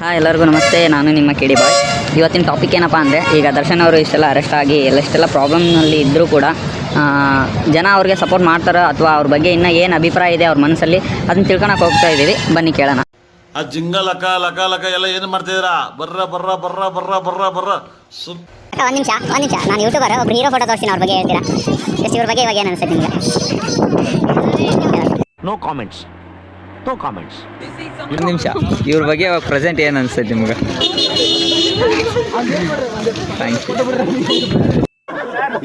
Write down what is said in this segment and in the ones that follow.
ಹಾಂ ಎಲ್ಲರಿಗೂ ನಮಸ್ತೆ ನಾನು ನಿಮ್ಮ ಕೆಡಿ ಬಾಯ್. ಇವತ್ತಿನ ಟಾಪಿಕ್ ಏನಪ್ಪ ಅಂದರೆ ಈಗ ದರ್ಶನ್ ಅವರು ಇಷ್ಟೆಲ್ಲ ಅರೆಸ್ಟ್ ಆಗಿ ಎಲ್ಲೆಷ್ಟೆಲ್ಲ ಪ್ರಾಬ್ಲಮ್ನಲ್ಲಿ ಇದ್ದರೂ ಕೂಡ ಜನ ಅವ್ರಿಗೆ ಸಪೋರ್ಟ್ ಮಾಡ್ತಾರೋ ಅಥವಾ ಅವ್ರ ಬಗ್ಗೆ ಇನ್ನೂ ಏನು ಅಭಿಪ್ರಾಯ ಇದೆ ಅವ್ರ ಮನಸ್ಸಲ್ಲಿ ಅದನ್ನ ತಿಳ್ಕೊಳಕ್ಕೆ ಹೋಗ್ತಾ ಇದ್ದೀವಿ ಬನ್ನಿ ಕೇಳೋಣ. ಆ ಜಿಂಗ ಲಕ ಲಕ ಲಕ ಎಲ್ಲ ಏನು ಮಾಡ್ತಿದ್ದೀರಾ ಬರ್ರ ಬರ್ರ ಬರ್ರ ಬರ್ರ ಬರ್ರ ಬರ್ರ. ಸುಮ್ ಅಕ್ಕ ಒಂದು ನಿಮಿಷ ಒಂದು ನಿಮಿಷ. ನಾನು ಯೂಟ್ಯೂಬರ್ ಒಬ್ರು ಹೀರೋ ಫೋಟೋ ತೋರಿಸ್ತೀನಿ ಅವ್ರ ಬಗ್ಗೆ ಹೇಳ್ತೀರಾ? ಜಸ್ಟ್ ಇವ್ರ ಬಗ್ಗೆ ಇವಾಗ ಏನು ಅನ್ಸುತ್ತೆ ನಿಮಗೆ? ನೋ ಕಾಮೆಂಟ್ಸ್ ನೋ ಕಾಮೆಂಟ್ಸ್ ಒಂದು ನಿಮಿಷ. ಇವ್ರ ಬಗ್ಗೆ ಅವಾಗ ಪ್ರೆಸೆಂಟ್ ಏನು ಅನ್ಸುತ್ತೆ ನಿಮ್ಗೆ? ಥ್ಯಾಂಕ್ ಯು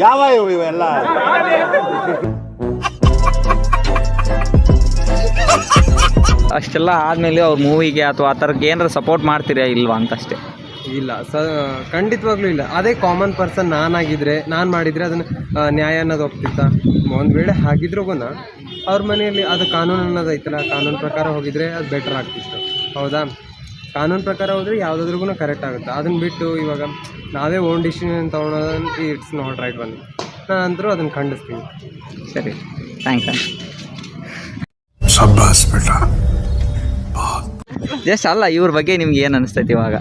ಯಾವ ಇವು ಇವೆಲ್ಲ? ಅಷ್ಟೆಲ್ಲ ಆದಮೇಲೆ ಅವ್ರ ಮೂವಿಗೆ ಅಥವಾ ಆ ಥರಕ್ಕೆ ಏನಾರು ಸಪೋರ್ಟ್ ಮಾಡ್ತೀರಾ ಇಲ್ವಾ ಅಂತ ಅಷ್ಟೇ ಇಲ್ಲ ಸ ಖಂಡಿತವಾಗ್ಲೂ ಇಲ್ಲ. ಅದೇ ಕಾಮನ್ ಪರ್ಸನ್ ನಾನಾಗಿದ್ರೆ ನಾನು ಮಾಡಿದರೆ ಅದನ್ನು ನ್ಯಾಯ ಅನ್ನೋದು ಒಪ್ತಿತ್ತ? ಒಂದು ವೇಳೆ ಹಾಗಿದ್ರೂ ಅವ್ರ ಮನೆಯಲ್ಲಿ ಅದು ಕಾನೂನು ಅನ್ನೋದು ಐತಲ್ಲ ಕಾನೂನು ಪ್ರಕಾರ ಹೋಗಿದ್ರೆ ಅದು ಬೆಟರ್ ಆಗ್ತಿತ್ತು. ಹೌದಾ? ಕಾನೂನು ಪ್ರಕಾರ ಹೋದರೆ ಯಾವುದಾದ್ರಿಗೂ ಕರೆಕ್ಟ್ ಆಗುತ್ತೆ. ಅದನ್ನು ಬಿಟ್ಟು ಇವಾಗ ನಾವೇ ಓನ್ ಡಿಸಿಷನ್ ತೊಗೊಳೋದನ್ನು ಇಟ್ಸ್ ನಾಟ್ ರೈಟ್ ಒನ್ ನಾನು ಅಂದರೂ ಅದನ್ನು ಖಂಡಿಸ್ತೀನಿ. ಸರಿ. ಥ್ಯಾಂಕ್ಸ್ ಜಸ್ಟ್ ಅಲ್ಲ ಇವ್ರ ಬಗ್ಗೆ ನಿಮ್ಗೆ ಏನು ಅನಿಸ್ತೈತಿ ಇವಾಗ?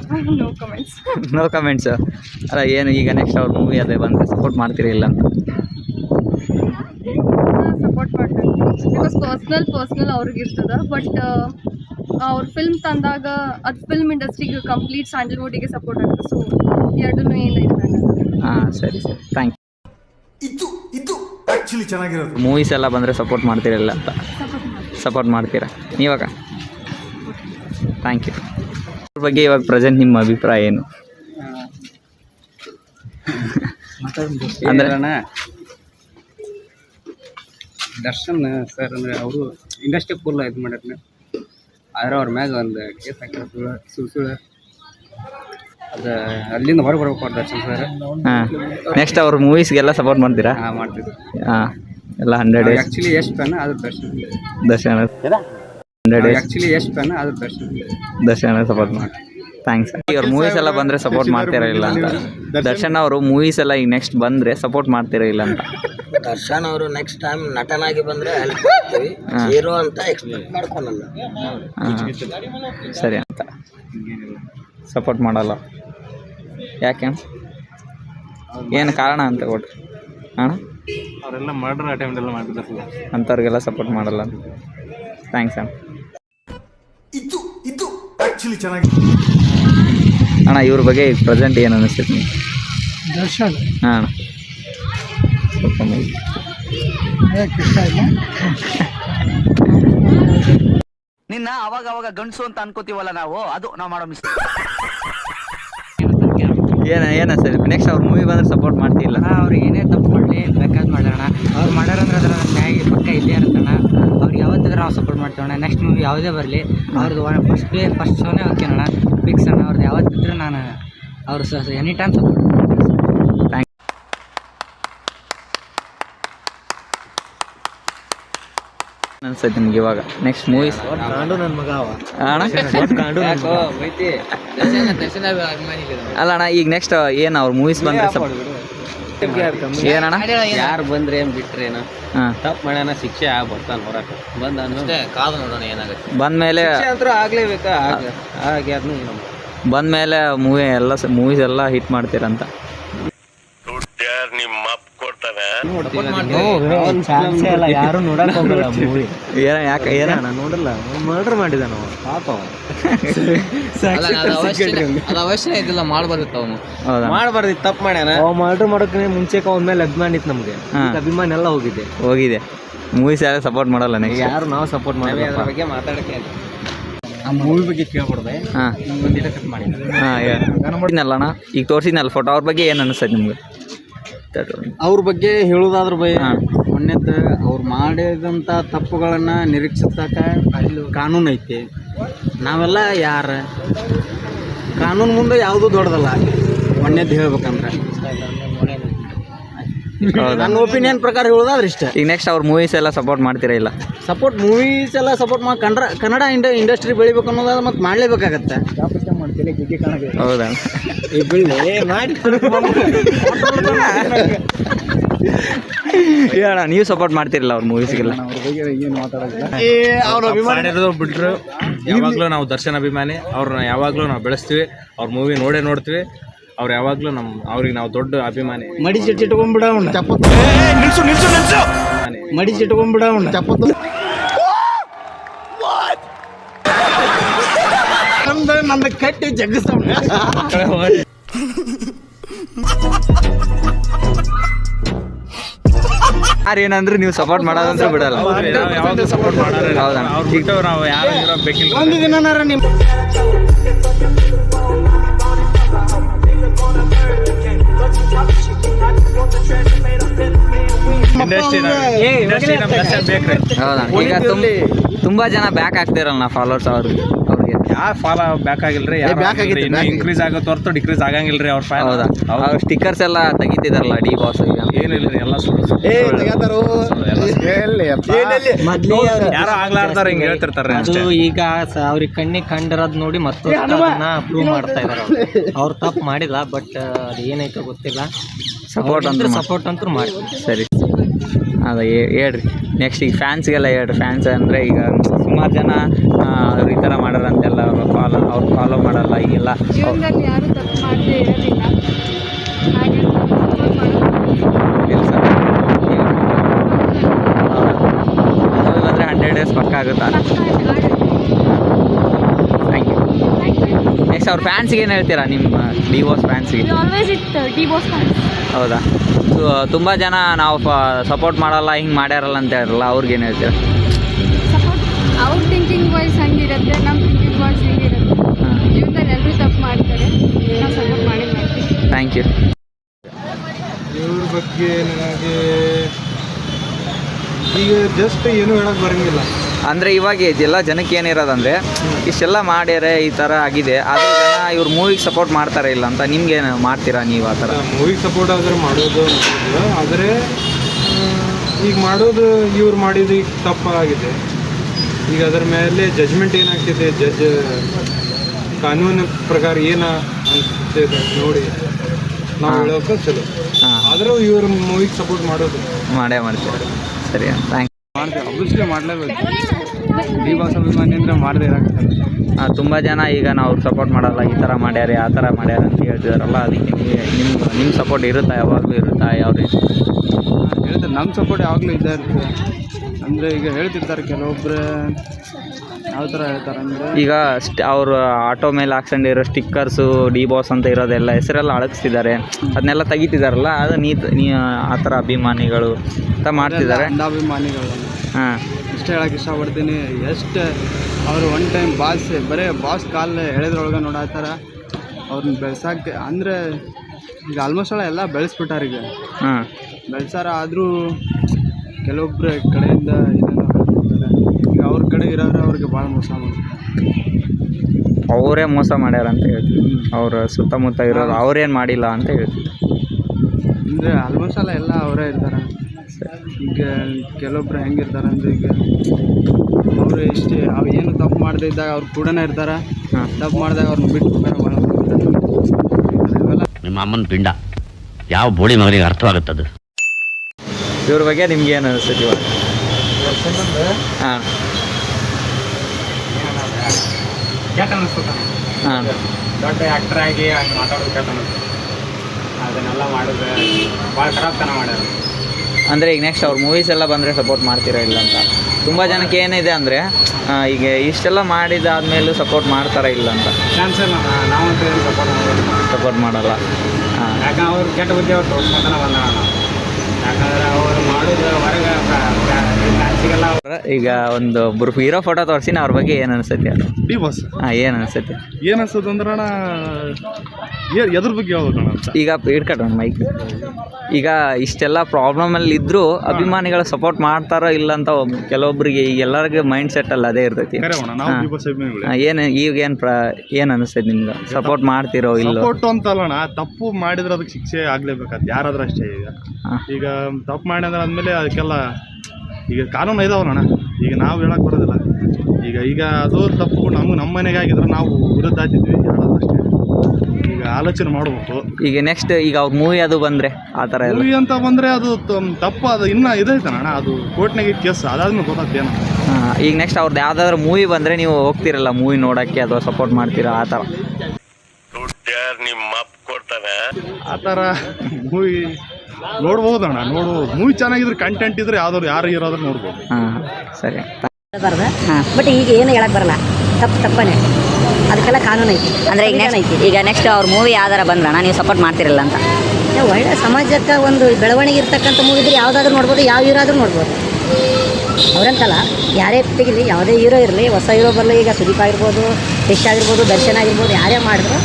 ನೋ ಕಮೆಂಟ್ಸ್ ಅಲ್ಲ ಏನು ಈಗ ನೆಕ್ಸ್ಟ್ ಅವ್ರ ಮೂವಿ ಅದೇ ಬಂದರೆ ಸಪೋರ್ಟ್ ಮಾಡ್ತೀರಿ ಇಲ್ಲ ಅಂತ ಸಪೋರ್ಟ್ ಮಾಡ್ತಾರೆ ಬಿಕಾಸ್ ಪರ್ಸ್ನಲ್ ಪರ್ಸ್ನಲ್ ಅವ್ರಿಗೆ ಇರ್ತದ ಬಟ್ ಅವ್ರ ಫಿಲ್ಮ್ ತಂದಾಗ ಅದು ಫಿಲ್ಮ್ ಇಂಡಸ್ಟ್ರಿಗೆ ಕಂಪ್ಲೀಟ್ ಸ್ಯಾಂಡಲ್ವುಡ್ಗೆ ಸಪೋರ್ಟ್ ಆಗ್ತದೆ. ಸೊ ಎರಡನ್ನೂ ಏನು ಇರ್ತದೆ ಹಾಂ ಸರಿ ಸರಿ. ಥ್ಯಾಂಕ್ ಇದು ಇದು ಆ್ಯಕ್ಚುಲಿ ಚೆನ್ನಾಗಿರೋದು. ಯು ಮೂವೀಸ್ ಎಲ್ಲ ಬಂದರೆ ಸಪೋರ್ಟ್ ಮಾಡ್ತೀರಲ್ಲ ಅಂತ. ಸಪೋರ್ಟ್ ಮಾಡ್ತೀರಾ? ಇವಾಗ ಥ್ಯಾಂಕ್ ಯು ಅದ್ರ ಬಗ್ಗೆ ಇವಾಗ ಪ್ರೆಸೆಂಟ್ ನಿಮ್ಮ ಅಭಿಪ್ರಾಯ ಏನು? ಅಂದರೆ ದರ್ಶನ್ ಸರ್ ಅಂದರೆ ಅವರು ಇಂಡಸ್ಟ್ರಿ ಫುಲ್ ಇದು ಮಾಡ್ಯಾರ ಆದ್ರೆ ಅವ್ರ ಮ್ಯಾಗ ಒಂದು ಕೇಸ್ ಹಾಕಿರ ಸುಳ್ಳು ಸುಳ್ಳು ಸುಳ್ಳು. ಅದು ಅಲ್ಲಿಂದ ಹೊರಗೆ ಬರ್ಬೇಕು ಅವ್ರ ದರ್ಶನ್ ಸರ್. ಹಾಂ. ನೆಕ್ಸ್ಟ್ ಅವ್ರ ಮೂವೀಸ್ಗೆಲ್ಲ ಸಪೋರ್ಟ್ ಮಾಡ್ತೀರಾ? ಹಾಂ ಮಾಡ್ತಿದ್ರು ಹಾಂ ಎಲ್ಲ ಹಂಡ್ರೆಡ್ ಆ್ಯಕ್ಚುಲಿ ಎಷ್ಟು ಫ್ಯಾನ್ ಅದ್ರ ದರ್ಶನ್ ದರ್ಶನ. ಹಂಡ್ರೆಡ್ ಆ್ಯಕ್ಚುಲಿ ಎಷ್ಟು ಫ್ಯಾನ್ ಅದ್ರ ದರ್ಶನ್ ದರ್ಶನ ಸಪೋರ್ಟ್ ಮಾಡಿ ಥ್ಯಾಂಕ್ಸ್ ಇವ್ರ ಮೂವೀಸ್ ಎಲ್ಲ ಬಂದರೆ ಸಪೋರ್ಟ್ ಮಾಡ್ತಿರೋ ಇಲ್ಲ ಅಂತ. ದರ್ಶನ್ ಅವರು ಮೂವೀಸ್ ಎಲ್ಲ ಈಗ ನೆಕ್ಸ್ಟ್ ಬಂದರೆ ಸಪೋರ್ಟ್ ಮಾಡ್ತೀರಾ ಇಲ್ಲ ಅಂತ. ದರ್ಶನ್ ಅವರು ನೆಕ್ಸ್ಟ್ ಟೈಮ್ ನಟನಾಗಿ ಬಂದ್ರೆ ಹೆಲ್ಪ್ ಮಾಡ್ತೀವಿ. ಹೀರೋ ಅಂತ ಎಕ್ಸ್ಪೆಕ್ಟ್ ಮಾಡ್ಕೊಂಡಲ್ಲ. ಹಾಂ ಸರಿ ಅಂತ. ಸಪೋರ್ಟ್ ಮಾಡಲ್ಲ. ಯಾಕೆ? ಏನು ಕಾರಣ ಅಂತ ಕೊಟ್ರಿ ಹಾಂ? ಅವರೆಲ್ಲ ಮರ್ಡರ್ ಅಟೆಂಪ್ಟೆಲ್ಲ ಮಾಡಿದ್ರು ಮಾಡಿದ್ದಾರೆ ಅಂಥವ್ರಿಗೆಲ್ಲ ಸಪೋರ್ಟ್ ಮಾಡಲ್ಲ ಅಂತ. ಥ್ಯಾಂಕ್ಸ್ ಅಣ್ಣ ಇದು ಇದು ಆ್ಯಕ್ಚುಲಿ ಚೆನ್ನಾಗಿ ಅಣ್ಣ ಇವ್ರ ಬಗ್ಗೆ ಈಗ ಪ್ರೆಸೆಂಟ್ ಏನು ಅನಿಸ್ತೈತೆ ದರ್ಶನ್. ಹಾಂ. ನಿನ್ನ ಅವಾಗ ಅವಾಗ ಗಂಡಸು ಅಂತ ಅನ್ಕೋತೀವಲ್ಲ ನಾವು ಅದು ನಾವು ಮಾಡೋ ಮಿಸ್. ಏನ ಏನ ಸರ್ ನೆಕ್ಸ್ಟ್ ಅವ್ರ ಮೂವಿ ಬಂದ್ರೆ ಸಪೋರ್ಟ್ ಮಾಡ್ತಿಲ್ಲ. ಅವ್ರಿಗೆ ಏನೇ ತಪ್ಪು ಮಾಡಲಿ ಬೇಕಾದ್ ಮಾಡೋಣ. ಅವ್ರು ಮಾಡೋರಂದ್ರೆ ಅದರ ನ್ಯಾಯ ಪಕ್ಕ ಇಲ್ಲೇ ಇರ್ತಣ ಅವ್ರಿಗೆ ಯಾವತ್ತಿದ್ರೆ ನಾವು ಸಪೋರ್ಟ್ ಮಾಡ್ತೀವಣ್ಣ ನೆಕ್ಸ್ಟ್ ಮೂವಿ ಯಾವುದೇ ಬರಲಿ ಅವ್ರದ್ದು ಫಸ್ಟ್ ಡೇ ಫಸ್ಟ್ ಶೋನೇ ಹೋಗ್ತೀನಣ್ಣ ಫಿಕ್ಸ್ ಅಣ್ಣ. ಅವ್ರದ್ದು ಯಾವತ್ತಿದ್ರೆ ನಾನು ಅವ್ರು ಸಹ ಎನಿ ಟೈಮ್ ಸಪೋರ್ಟ್ ಅನ್ಸೈತೆ ನಿಮ್ಗೆ ಇವಾಗ. ನೆಕ್ಸ್ಟ್ ಮೂವೀಸ್ ಕಾಂಡು ನನ್ನ ಮಗ ಅವ. ಅಣ್ಣ? ಅಲ್ಲ ಅಣ್ಣ ಈಗ ನೆಕ್ಸ್ಟ್ ಏನು ಅವ್ರ ಮೂವೀಸ್ ಬಂದ್ರೆ ಏನಣ್ಣ? ಯಾರು ಬಂದ್ರೆ ಏನ್ ಬಿಟ್ರೆ ಏನೋ? ತಪ್ಪು ಮಾಡ್ಯಾನ ಶಿಕ್ಷೆ ಆಗ ಬರ್ತಾನೆ ಹೊರಕ್ಕೆ ಬಂದ ಕಾದು ನೋಡೋಣ ಏನಾಗುತ್ತೆ. ಬಂದ್ಮೇಲೆ ಅಂತೂ ಆಗ್ಲೇಬೇಕಾ? ಬಂದಮೇಲೆ ಮೂವಿ ಎಲ್ಲ ಮೂವೀಸ್ ಎಲ್ಲ ಹಿಟ್ ಮಾಡ್ತೀರಂತ. ಯಾರು ನೋಡಕ್ ಹೋಗಲ್ಲ ಮೂವಿ ಏನ ಯಾಕೆ ಏನ? ನೋಡಲ್ಲ. ಮರ್ಡರ್ ಮಾಡಿದ ನಾವು ಪಾಪ ಅದು ಅವಶ್ಯ ಇದಿಲ್ಲ ಮಾಡ್ಬಾರ್ದಿತ್ತು ಅವನು. ತಪ್ಪು ಮಾಡ್ಯಾನ. ಅವ ಮರ್ಡರ್ ಮಾಡೋಕೆ ಮುಂಚೆಕ ಅವನ ಮೇಲೆ ಅಭಿಮಾನ ಇತ್ತು ನಮಗೆ. ಹಾ. ಅಭಿಮಾನ ಎಲ್ಲ ಹೋಗಿದೆ. ಹೋಗಿದೆ. ಮೂವೀಸ್ ಎಲ್ಲ ಸಪೋರ್ಟ್ ಮಾಡಲ್ಲ ನೆಕ್ಸ್ಟ್ ಯಾರು ನಾವು ಸಪೋರ್ಟ್ ಅದ್ರ ಬಗ್ಗೆ ಮಾತಾಡಕ್ಕೆ ಆ ಮೂವಿ ಬಗ್ಗೆ ಕೇಳ್ಬಿಡ್ದೆ. ಹಾಂ. ಒಂದಿನ ಕಟ್ ಮಾಡಿ. ಹಾಂ ನೋಡಿದ್ನಲ್ಲ ಈಗ ತೋರಿಸಿದ್ನಲ್ಲ ಫೋಟೋ ಅವ್ರ ಬಗ್ಗೆ ಏನು ಅನಿಸ್ತದೆ ನಿಮ್ಗೆ? ಅವ್ರ. ಬಗ್ಗೆ ಹೇಳುದಾದ್ರ ಬೈ ಮೊನ್ನೆದ್ದು ಅವ್ರು ಮಾಡಿದಂಥ ತಪ್ಪುಗಳನ್ನು ನಿರೀಕ್ಷಿಸಕ ಕಾನೂನು ಐತಿ. ನಾವೆಲ್ಲ ಯಾರ? ಕಾನೂನು ಮುಂದೆ ಯಾವುದೂ ದೊಡ್ಡದಲ್ಲ. ಮೊನ್ನೆದ್ದು ಹೇಳ್ಬೇಕಂದ್ರೆ. ನನ್ನ ಒಪಿನಿಯನ್ ಪ್ರಕಾರ ಹೇಳೋದಾದ್ರೆ ಇಷ್ಟ. ಈಗ ನೆಕ್ಸ್ಟ್ ಅವ್ರ ಮೂವೀಸ್ ಎಲ್ಲ ಸಪೋರ್ಟ್ ಮಾಡ್ತೀರಾ ಇಲ್ಲ? ಸಪೋರ್ಟ್ ಮೂವೀಸ್ ಎಲ್ಲ ಸಪೋರ್ಟ್ ಮಾಡಿ ಕನ್ನಡ ಕನ್ನಡ ಇಂಡ ಇಂಡಸ್ಟ್ರಿ ಬೆಳಿಬೇಕು ಅನ್ನೋದಾದ ಮತ್ತೆ ಮಾಡ್ಲೇಬೇಕಾಗತ್ತೆ. ಹೌದಾ? ಮಾಡಿ. ಹೇಳ ನೀವು ಸಪೋರ್ಟ್ ಮಾಡ್ತಿರಲ್ಲ ಅವ್ರ ಮೂವೀಸ್ಗೆಲ್ಲ ಮಾಡಿರೋದು ಬಿಟ್ರು ಯಾವಾಗಲೂ ನಾವು ದರ್ಶನ್ ಅಭಿಮಾನಿ ಅವ್ರನ್ನ ಯಾವಾಗಲೂ ನಾವು ಬೆಳೆಸ್ತೀವಿ ಅವ್ರ ಮೂವಿ ನೋಡೇ ನೋಡ್ತೀವಿ ಅವ್ರು ಯಾವಾಗಲೂ ನಮ್ಮ ಅವ್ರಿಗೆ ನಾವು ದೊಡ್ಡ ಅಭಿಮಾನಿ. ಮಡಿ ಚಿಟ್ಟು ಇಟ್ಕೊಂಡ್ಬಿಡ ಮಡಿ ಚಿಟ್ಟು ಇಟ್ಕೊಂಡ್ಬಿಡ ನಂದು ಕಟ್ಟಿ ಜಗ್ಗಿಸ ಯಾರು ಏನಂದ್ರೆ ನೀವು ಸಪೋರ್ಟ್ ಮಾಡೋದಂದ್ರೆ ಬಿಡಲ್ಲ. ಯಾವಾಗಲೂ ಸಪೋರ್ಟ್ ಮಾಡೋರು ಹೌದಾ? ನಾವು ಯಾರು ಬೇಕಿಲ್ಲ ಒಂದು ದಿನ ನಮ್ಮ ಈಗ ತುಂಬ ತುಂಬಾ ಜನ ಬ್ಯಾಕ್ ಆಗ್ತಿರಲ್ಲ ಫಾಲೋವರ್ಸ್ ಅವ್ರಿಗೆ ಅವ್ರಿಗೆ. ಯಾವ ಫಾಲೋ ಬ್ಯಾಕ್ ಆಗಿಲ್ರಿ ಬ್ಯಾಕ್. ಇನ್ನೂ ಇನ್ಕ್ರೀಸ್ ಆಗೋ ಹೊರತು ಡಿಕ್ರೀಸ್ ಆಗಂಗಿಲ್ರಿ ಅವ್ರ ಫ್ಯಾನ್ ಹೌದಾ? ಅವ್ರ ಸ್ಟಿಕ್ಕರ್ಸ್ ಎಲ್ಲ ತೆಗಿತಿದಾರಲ್ಲ ಡಿ ಬಾಸ್ ಈಗ? ಏನಿಲ್ರಿ ಎಲ್ಲ ಸುಳ್ಳು ಸುಳ್ಳು. ಯಾರೋ ಆಗ್ಲಾರ್ದಾರ ಹಿಂಗ್ ಹೇಳ್ತಿರ್ತಾರ್ರಿ ಅದು ಅಷ್ಟೇ. ಈಗ ಅವ್ರಿಗೆ ಕಣ್ಣಿಗೆ ಕಂಡಿರೋದ್ ನೋಡಿ ಮತ್ತೆ ಪ್ರೂವ್ ಮಾಡ್ತಾ ಇದಾರೆ ಅವ್ರು. ತಪ್ಪು ಮಾಡಿಲ್ಲ ಬಟ್ ಅದು ಏನೈತೆ ಗೊತ್ತಿಲ್ಲ. ಸಪೋರ್ಟ್ ಅಂತ ಸಪೋರ್ಟ್ ಅಂತೂ ಮಾಡಿ. ಸರಿ. ಅದ ಹೇಳ್ರಿ. ನೆಕ್ಸ್ಟ್ ಈಗ ಫ್ಯಾನ್ಸ್ಗೆಲ್ಲ ಹೇಳ್ರಿ. ಫ್ಯಾನ್ಸ್ ಅಂದರೆ ಈಗ ಸುಮಾರು ಜನ ಅವ್ರು ಈ ಥರ ಮಾಡೋರಂತೆಲ್ಲ ಅವ್ರು ಫಾಲೋ ಅವ್ರು ಫಾಲೋ ಮಾಡಲ್ಲ ಈಗೆಲ್ಲ ಇಲ್ಲ ಸರ್ ಹಂಡ್ರೆಡ್ ಡೇಸ್ ಪಕ್ಕ ಆಗುತ್ತಾ ಥ್ಯಾಂಕ್ ಯು ನೆಕ್ಸ್ಟ್ ಅವ್ರ ಫ್ಯಾನ್ಸ್ಗೆ ಏನು ಹೇಳ್ತೀರಾ? ನಿಮ್ಮ ಡಿ ಬಾಸ್ ಫ್ಯಾನ್ಸ್ಗೆ ಹೌದಾ? ಸೊ ತುಂಬ ಜನ ನಾವು ಸಪೋರ್ಟ್ ಮಾಡಲ್ಲ ಹಿಂಗೆ ಮಾಡ್ಯಾರಲ್ಲ ಅಂತ ಹೇಳ್ರಲ್ಲ ಅವ್ರಿಗೆ ಏನು ಹೇಳ್ತೀರಾ? ಸಪೋರ್ಟ್ ಅವ್ರ ಥಿಂಕಿಂಗ್ ವಾಯ್ಸ್ ಹಂಗಿರುತ್ತೆ ನಮ್ಮ ಥಿಂಕಿಂಗ್ ವಾಯ್ಸ್ ಹಿಂಗಿರುತ್ತೆ. ಜೀವನದಲ್ಲಿ ಎಲ್ಲರೂ ತಪ್ಪು ಮಾಡ್ತಾರೆ ನಾವು ಸಪೋರ್ಟ್ ಮಾಡಿ ಥ್ಯಾಂಕ್ ಯು ಇವ್ರ ಬಗ್ಗೆ ನನಗೆ ಈಗ ಜಸ್ಟ್ ಏನು ಹೇಳಕ್ ಬರಂಗಿಲ್ಲ. ಅಂದರೆ ಇವಾಗ ಇದೆಲ್ಲ ಜನಕ್ಕೆ ಏನಿರೋದಂದ್ರೆ ಇಷ್ಟೆಲ್ಲ ಮಾಡ್ಯಾರೆ ಈ ಥರ ಆಗಿದೆ ಆದರೆ ಇವ್ರ ಮೂವಿಗೆ ಸಪೋರ್ಟ್ ಮಾಡ್ತಾರೆ ಇಲ್ಲ ಅಂತ ನಿಮ್ಗೇನು ಮಾಡ್ತೀರಾ ನೀವು ಆ ಥರ ಮೂವಿಗೆ ಸಪೋರ್ಟ್ ಆದ್ರೆ ಮಾಡೋದು ಆದರೆ ಈಗ ಮಾಡೋದು ಇವ್ರು ಮಾಡಿದ್ದು ಈಗ ತಪ್ಪಾಗಿದೆ. ಈಗ ಅದರ ಮೇಲೆ ಜಜ್ಮೆಂಟ್ ಏನಾಗ್ತಿದೆ? ಜಡ್ಜ್ ಕಾನೂನು ಪ್ರಕಾರ ಏನ ಅನ್ಸುತ್ತೆ ನೋಡಿ. ನಾವು ಹೇಳೋಕೆ ಚಲೋ. ಹಾಂ. ಆದರೂ ಇವ್ರ ಮೂವಿಗೆ ಸಪೋರ್ಟ್ ಮಾಡೋದು. ಮಾಡೇ ಮಾಡ್ತೀರಾ? ಸರಿ ಥ್ಯಾಂಕ್ ಮಾಡ್ತೀವಿ. ಅಬ್ವಿಯಸ್ಲಿ ಮಾಡಲೇಬೇಕು. ಡಿ ಬಾಸ್ ಅಭಿಮಾನಿ ಅಂದರೆ ಮಾಡದೇ ಇರೋಕ್ಕಾಗಲ್ಲ ತುಂಬ ಜನ ಈಗ ನಾವು ಸಪೋರ್ಟ್ ಮಾಡಲ್ಲ ಈ ಥರ ಮಾಡ್ಯಾರೆ ಆ ಥರ ಮಾಡ್ಯಾರ ಅಂತ ಹೇಳ್ತಿದಾರಲ್ಲ ಅದಕ್ಕೆ ನಿಮಗೆ ನಿಮ್ಮ ನಿಮ್ಮ ಸಪೋರ್ಟ್ ಇರುತ್ತಾ ಯಾವಾಗಲೂ ಇರುತ್ತಾ ಯಾವ ರೀತಿ? ಹೇಳ್ತಾರೆ ನಮ್ಮ ಸಪೋರ್ಟ್ ಯಾವಾಗಲೂ ಇದ್ದೇ ಇರ್ತದೆ ಅಂದರೆ ಈಗ ಹೇಳ್ತಿರ್ತಾರೆ ಕೆಲವೊಬ್ಬರು ಯಾವ ಥರ ಹೇಳ್ತಾರೆ ಅಂದರೆ ಈಗ ಸ್ಟ್ ಅವರು ಆಟೋ ಮೇಲೆ ಹಾಕ್ಸ್ಕೊಂಡಿರೋ ಸ್ಟಿಕ್ಕರ್ಸು ಡಿ ಬಾಸ್ ಅಂತ ಇರೋದೆಲ್ಲ ಹೆಸರೆಲ್ಲ ಅಳಗಿಸ್ತಿದ್ದಾರೆ. ಅದನ್ನೆಲ್ಲ ತೆಗಿತಿದಾರಲ್ಲ ಅದು ನೀ ನೀ ಆ ಥರ ಅಭಿಮಾನಿಗಳು ಅಂತ ಮಾಡ್ತಿದ್ದಾರೆ. ಅಭಿಮಾನಿಗಳು ಹಾಂ. ಇಷ್ಟ ಹೇಳಕ್ಕೆ ಇಷ್ಟಪಡ್ತೀನಿ. ಎಷ್ಟು ಅವರು ಒನ್ ಟೈಮ್ ಬಾಸ್ ಬರೀ ಬಾಸ್ ಕಾಲ್ ಎಳೆದ್ರೊಳಗೆ ನೋಡತ್ತಾರ ಅವ್ರನ್ನ ಬೆಳ್ಸಕ್ಕೆ ಅಂದರೆ ಈಗ ಆಲ್ಮೋಸ್ಟ್ ಎಲ್ಲ ಎಲ್ಲ ಬೆಳೆಸ್ಬಿಟ್ಟಾರ ಈಗ. ಹಾಂ. ಬೆಳ್ಸಾರ ಆದರೂ ಕೆಲವೊಬ್ಬರ ಕಡೆಯಿಂದ ಏನೇನೋ ಹೇಳ್ತಿರ್ತಾರೆ. ಈಗ ಅವ್ರ ಕಡೆ ಇರೋರು ಅವ್ರಿಗೆ ಭಾಳ ಮೋಸ ಮಾಡ್ತಾರೆ. ಅವರೇ ಮೋಸ ಮಾಡ್ಯಾರ ಅಂತ ಹೇಳ್ತೀವಿ. ಅವ್ರ ಸುತ್ತಮುತ್ತ ಇರೋರು ಅವ್ರೇನು ಮಾಡಿಲ್ಲ ಅಂತ ಹೇಳ್ತೀವಿ. ಅಂದರೆ ಆಲ್ಮೋಸ್ಟ್ ಅಲ್ಲ ಎಲ್ಲ ಅವರೇ ಇರ್ತಾರೆ. ಈಗ ಕೆಲವೊಬ್ರು ಹೆಂಗಿರ್ತಾರೆ ಅಂದರೆ ಈಗ ಅವರು ಇಷ್ಟೇ ಅವ್ರು ಏನು ತಪ್ಪು ಮಾಡದೇ ಇದ್ದಾಗ ಅವ್ರು ಕೂಡನೇ ಇರ್ತಾರೆ. ತಪ್ಪು ಮಾಡಿದಾಗ ಅವ್ರನ್ನ ಬಿಟ್ಟು ಬೇರೆ ನಿಮ್ಮ ಅಮ್ಮನ ಪಿಂಡ. ಯಾವ ಬೋಳಿ ಮಗನಿಗೆ ಅದು? ಇವ್ರ ಬಗ್ಗೆ ನಿಮ್ಗೆ ಏನು ಅನಿಸ್ತೈತಿ ಇವಾಗ? ಹಾಂ. ಕೆಟ್ಟ ಅನಿಸ್ತದೆ ಹಾಂ. ದೊಡ್ಡ ಆ್ಯಕ್ಟರ್ ಆಗಿ ಹಂಗೆ ಮಾತಾಡೋದು ಕೆಟ್ಟ ಅನಿಸ್ತದೆ ಅದನ್ನೆಲ್ಲ ಮಾಡಿದ್ರೆ ಭಾಳ ಖರಾಬ್ತನ ಮಾಡ್ಯಾರ. ಅಂದರೆ ಈಗ ನೆಕ್ಸ್ಟ್ ಅವ್ರ ಮೂವೀಸ್ ಎಲ್ಲ ಬಂದರೆ ಸಪೋರ್ಟ್ ಮಾಡ್ತೀರಾ ಇಲ್ಲ ಅಂತ. ತುಂಬ ಜನಕ್ಕೆ ಏನಿದೆ ಅಂದರೆ ಈಗ ಇಷ್ಟೆಲ್ಲ ಮಾಡಿದಾದ್ಮೇಲೂ ಸಪೋರ್ಟ್ ಮಾಡ್ತಾರಾ ಇಲ್ಲ ಅಂತ. ನಾವಂತೂ ಸಪೋರ್ಟ್ ಮಾಡಲ್ಲ. ಯಾಕಂದ್ರೆ ಅವ್ರು ಕೆಟ್ಟ ಬುದ್ಧಿ ಅವ್ರು ತೋರಿಸ್ಕೊಂತಾನೆ ಯಾಕಂದ್ರೆ ಅವ್ರು ಮಾಡೋದು ಹೊರಗೆ ಫ್ಯಾನ್ಸಿಗೆಲ್ಲ ಈಗ ಒಂದು ಒಬ್ರು ಹೀರೋ ಫೋಟೋ ತೋರಿಸಿ ಅವ್ರ ಬಗ್ಗೆ ಏನು ಅನ್ಸತ್ತೆ? ಏನ್ ಡಿ ಬಾಸ್ ಹಾಂ ಏನು ಅನಿಸ್ತೈತಿ? ಏನು ಅನ್ಸೋದು ಅಂದ್ರೆ ಅಣ್ಣ ಎದ್ರ ಬಗ್ಗೆ ಹೇಳ್ಬೇಕು ಅಣ್ಣ ಈಗ ಇಟ್ಕಟ್ಟ ಮೈಕ್ ಈಗ ಇಷ್ಟೆಲ್ಲ ಪ್ರಾಬ್ಲಮಲ್ಲಿ ಇದ್ದರೂ ಅಭಿಮಾನಿಗಳ ಸಪೋರ್ಟ್ ಮಾಡ್ತಾರೋ ಇಲ್ಲ ಅಂತ ಒಬ್- ಕೆಲವೊಬ್ರಿಗೆ ಈಗ ಎಲ್ಲರಿಗೆ ಮೈಂಡ್ ಸೆಟ್ ಅಲ್ಲ ಅದೇ ಇರ್ತೈತಿ. ಕರೆ ಅಣ್ಣ ನಾವು ಹಾ. ಡಿ ಬಾಸ್ ಅಭಿಮಾನಿಗಳೇ ಏನು ಈಗ ಏನು ಪ್ರ ಏನು ಅನಿಸ್ತೈತಿ ನಿಮ್ಗೆ? ಸಪೋರ್ಟ್ ಮಾಡ್ತಿರೋ ಇಲ್ಲ? ಸಪೋರ್ಟ್ ಅಂತಲ್ಲಣ್ಣ ತಪ್ಪು ಮಾಡಿದ್ರೆ ಅದಕ್ಕೆ ಶಿಕ್ಷೆ ಆಗ್ಲೇಬೇಕಾದ್ ಯಾರಾದ್ರೂ ಅಷ್ಟೇ ಈಗ. ಹಾಂ. ಈಗ ತಪ್ಪು ಮಾಡಿದ್ರೆ ಆದ್ಮೇಲೆ ಅದಕ್ಕೆಲ್ಲ ಈಗ ಕಾನೂನು ಇದಾವಲ್ಲಣ್ಣ ಈಗ ನಾವು ಹೇಳಕ್ ಬರೋದಿಲ್ಲ. ಈಗ ಈಗ ಅದು ತಪ್ಪು ನಮ್ಗೆ ನಮ್ಮ ಮನೆಗೆ ಆಗಿದ್ರೆ ನಾವು ವಿರುದ್ಧ ಆಗ್ತಿದ್ವಿ. ಈಗ ಆಲೋಚನೆ ಮಾಡಬೇಕು. ಈಗ ನೆಕ್ಸ್ಟ್ ಈಗ ಅವ್ರ ಮೂವಿ ಅದು ಬಂದ್ರೆ ಆತರ ಥರ ಎಲ್ಲ. ಮೂವಿ ಅಂತ ಬಂದ್ರೆ ಅದು ತ- ತಪ್ಪು. ಅದು ಇನ್ನ ಇದೈತಣ್ಣ ಅಣ್ಣ ಅದು ಕೋರ್ಟ್ನಾಗ ಕೇಸ್. ಅದಾದ್ಮೇಲೆ ಗೊತ್ತಾಗ್ತೇನು ಹಾ, ಈಗ ನೆಕ್ಸ್ಟ್ ಅವ್ರದ್ದು ಯಾವ್ದಾದ್ರು ಮೂವಿ ಬಂದರೆ ನೀವು ಹೋಗ್ತಿರಲ್ಲ ಮೂವಿ ನೋಡಕ್ಕೆ ಅಥವಾ ಸಪೋರ್ಟ್ ಮಾಡ್ತೀರಾ ಆ ಥರ? ಆ ಥರ ಮೂವಿ ನೋಡ್ಬೋದಣ್ಣ ನೋಡ್ಬೋದು. ಮೂವಿ ಚೆನ್ನಾಗಿದ್ರೆ ಕಂಟೆಂಟ್ ಇದ್ರೆ ಯಾವ್ದಾದ್ರು ಯಾರು ಇರೋದ್ರು ನೋಡ್ಬೋದು. ಹಾ ಸರಿ. ಬಟ್ ಈಗ ಏನು ಹೇಳಕ್ ಬರಲ್ಲ. ತಪ್ಪು ತಪ್ಪನೇ. ಅದಕ್ಕೆಲ್ಲ ಕಾನೂನು ಐತಿ. ಅಂದರೆ ಈಗ ನೆಕ್ಸ್ಟ್ ಈಗ ನೆಕ್ಸ್ಟ್ ಅವ್ರ ಮೂವಿ ಯಾವ್ದಾರ ಬಂದ್ರಣ ನೀವು ಸಪೋರ್ಟ್ ಮಾಡ್ತಿರಲ್ಲ ಅಂತ. ಒಳ್ಳೆ ಸಮಾಜಕ್ಕೆ ಒಂದು ಬೆಳವಣಿಗೆ ಇರ್ತಕ್ಕಂಥ ಮೂವಿ ಇದ್ರೆ ಯಾವುದಾದ್ರೂ ನೋಡ್ಬೋದು ಯಾವ ಹೀರೋ ಆದರೂ ನೋಡ್ಬೋದು. ಅವರಂತಲ್ಲ ಯಾರೇ ತೆಗಿಲಿ ಯಾವುದೇ ಹೀರೋ ಇರಲಿ ಹೊಸ ಹೀರೋ ಬರಲಿ ಈಗ ಸುದೀಪ್ ಆಗಿರ್ಬೋದು ಯಶ್ ಆಗಿರ್ಬೋದು ದರ್ಶನ್ ಆಗಿರ್ಬೋದು ಯಾರೇ ಮಾಡಿದ್ರು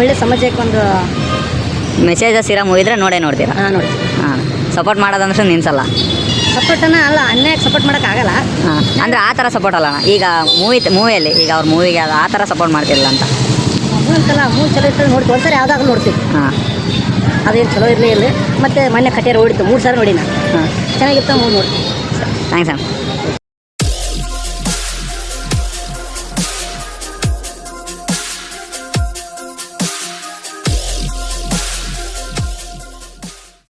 ಒಳ್ಳೆ ಸಮಾಜಕ್ಕೆ ಒಂದು ಮೆಸೇಜಸ್ ಇರೋ ಮೂವಿ ಇದ್ರೆ ನೋಡೇ ನೋಡ್ತೀರಾ? ಹಾಂ ನೋಡಿ ಹಾಂ ಸಪೋರ್ಟ್ ಮಾಡೋದಂದ್ರೆ ನಿನ್ಸಲ್ಲ ಸಪೋರ್ಟನ್ನು ಅಲ್ಲ ಅನ್ಯಾಯಕ್ಕೆ ಸಪೋರ್ಟ್ ಮಾಡೋಕ್ಕಾಗಲ್ಲ ಹಾಂ ಅಂದ್ರೆ ಆ ಥರ ಸಪೋರ್ಟ್ ಅಲ್ಲ. ಈಗ ಮೂವಿ ಮೂವಿಯಲ್ಲಿ ಈಗ ಅವ್ರ ಮೂವಿಗೆ ಆ ಥರ ಸಪೋರ್ಟ್ ಮಾಡ್ತಿರಲ್ಲ ಅಂತ. ಅಂತಲ್ಲ ಮೂವಿ ಚಲೋ ಇರ್ತದೆ ನೋಡಿ ಒಂದ್ಸರಿ ಯಾವ್ದಾಗ ನೋಡ್ತೀವಿ. ಹಾಂ. ಅದೇನು ಚಲೋ ಇರಲಿ ಇಲ್ಲಿ ಮತ್ತೆ ಮೊನ್ನೆ ಕಟ್ಟೆ ಓಡಿತ್ತು ಮೂರು ಸಲ ನೋಡಿ ನಾನು ಹಾಂ. ಚೆನ್ನಾಗಿರ್ತಾವೆ ಮೂವಿ ಸರ್ ಥ್ಯಾಂಕ್ಸ್ ಅಣ್ಣ.